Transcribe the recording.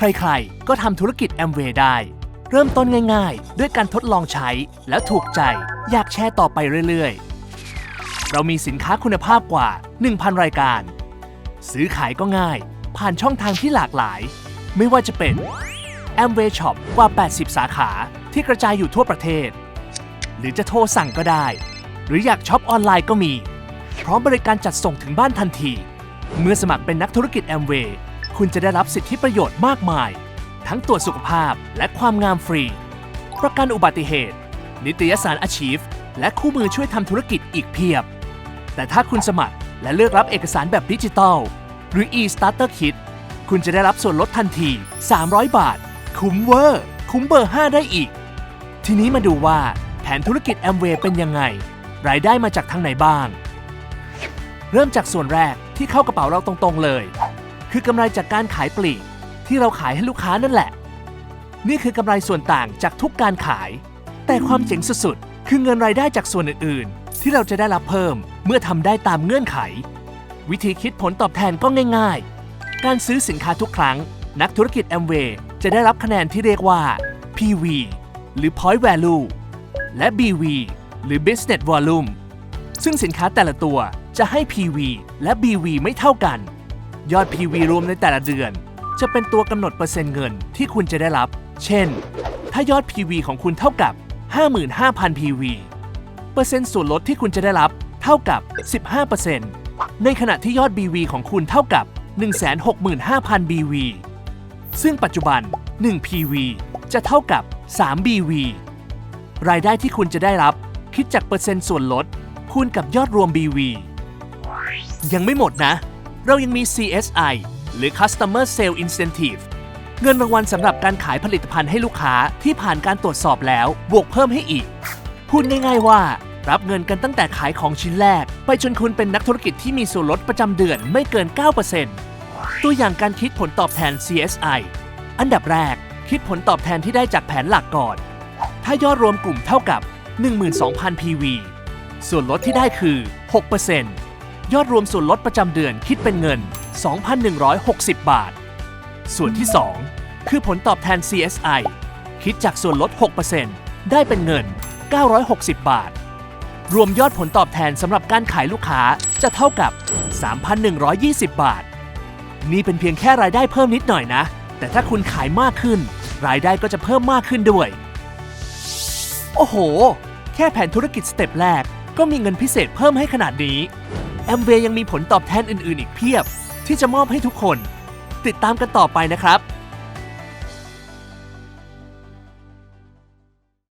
ใครๆ ก็ทำธุรกิจแอมเวย์ได้ เริ่มต้นง่ายๆ ด้วยการทดลองใช้แล้วถูกใจ อยากแชร์ต่อไปเรื่อยๆ เรามีสินค้าคุณภาพกว่า 1,000 รายการ ซื้อขายก็ง่าย ผ่านช่องทางที่หลากหลาย ไม่ว่าจะเป็น Amway Shop กว่า 80 สาขาที่กระจายอยู่ทั่วประเทศ หรือจะโทรสั่งก็ได้ หรืออยากช็อปออนไลน์ก็มี พร้อมบริการจัดส่งถึงบ้านทันที เมื่อสมัครเป็นนักธุรกิจแอมเวย์ คุณจะได้รับสิทธิประโยชน์มากมาย ทั้งตรวจสุขภาพและความงามฟรี ประกันอุบัติเหตุ นิตยสารอาชีพ และคู่มือช่วยทำธุรกิจอีกเพียบ แต่ถ้าคุณสมัครและเลือกรับเอกสารแบบดิจิตอลหรือ e-starter kit คุณจะได้รับส่วนลดทันที 300 บาท คุ้มเวอร์ คุ้มเบอร์ 5 ได้อีก ทีนี้มาดูว่าแผนธุรกิจแอมเวย์เป็นยังไง รายได้มาจากทางไหนบ้าง เริ่มจากส่วนแรกที่เข้ากระเป๋าเราตรงๆเลย คือกำไรจากการขายปลีกที่เราขายให้ลูกค้านั่นแหละ นี่คือกำไรส่วนต่างจากทุกการขาย แต่ความเจ๋งสุดๆ คือเงินรายได้จากส่วนอื่นๆ ที่เราจะได้รับเพิ่มเมื่อทำได้ตามเงื่อนไข วิธีคิดผลตอบแทนก็ง่าย ๆ การซื้อสินค้าทุกครั้ง นักธุรกิจแอมเวย์จะได้รับคะแนนที่เรียกว่า PV หรือ Point Value และ BV หรือ Business Volume ซึ่งสินค้าแต่ละตัวจะให้ PV และ BV ไม่เท่ากัน ยอด PV รวมในแต่ละเดือน จะเป็นตัวกำหนดเปอร์เซ็นต์เงินที่คุณจะได้รับ เช่น ถ้ายอด PV ของคุณเท่ากับ 55,000 PV เปอร์เซ็นต์ส่วนลดที่คุณจะได้รับเท่ากับ 15%ในขณะที่ยอด BV ของคุณเท่ากับ 165,000 BV ซึ่งปัจจุบัน 1 PV จะเท่ากับ 3 BV รายได้ที่คุณจะได้รับ คิดจากเปอร์เซ็นต์ส่วนลดคูณกับยอดรวม BV ยังไม่หมดนะ เรายังมี CSI หรือ Customer Sale Incentive เงินรางวัลสำหรับการขายผลิตภัณฑ์ให้ลูกค้าที่ผ่านการตรวจสอบแล้ว บวกเพิ่มให้อีก พูดง่ายๆว่า รับเงินกันตั้งแต่ขายของชิ้นแรก ไปจนคุณเป็นนักธุรกิจที่มีส่วนลดประจำเดือนไม่เกิน 9%ตัวอย่างการคิดผลตอบแทน CSI อันดับแรก คิดผลตอบแทนที่ได้จากแผนหลักก่อน ถ้ายอดรวมกลุ่มเท่ากับ 12,000 PV ส่วนลดที่ได้คือ 6% ยอดรวมส่วนลดประจำเดือนคิดเป็นเงิน 2,160 บาท ส่วนที่ 2 คือผลตอบแทน CSI คิดจากส่วนลด 6%ได้เป็นเงิน 960 บาท รวมยอดผลตอบแทนสำหรับการขายลูกค้าจะเท่ากับ 3,120 บาท นี่เป็นเพียงแค่รายได้เพิ่มนิดหน่อยนะ แต่ถ้าคุณขายมากขึ้น รายได้ก็จะเพิ่มมากขึ้นด้วย โอ้โห แค่แผนธุรกิจสเต็ปแรกก็มีเงินพิเศษเพิ่มให้ขนาดนี้ แอมเวยังมีผลตอบแทนอื่นๆ อีกเพียบ ที่จะมอบให้ทุกคน ติดตามกันต่อไปนะครับ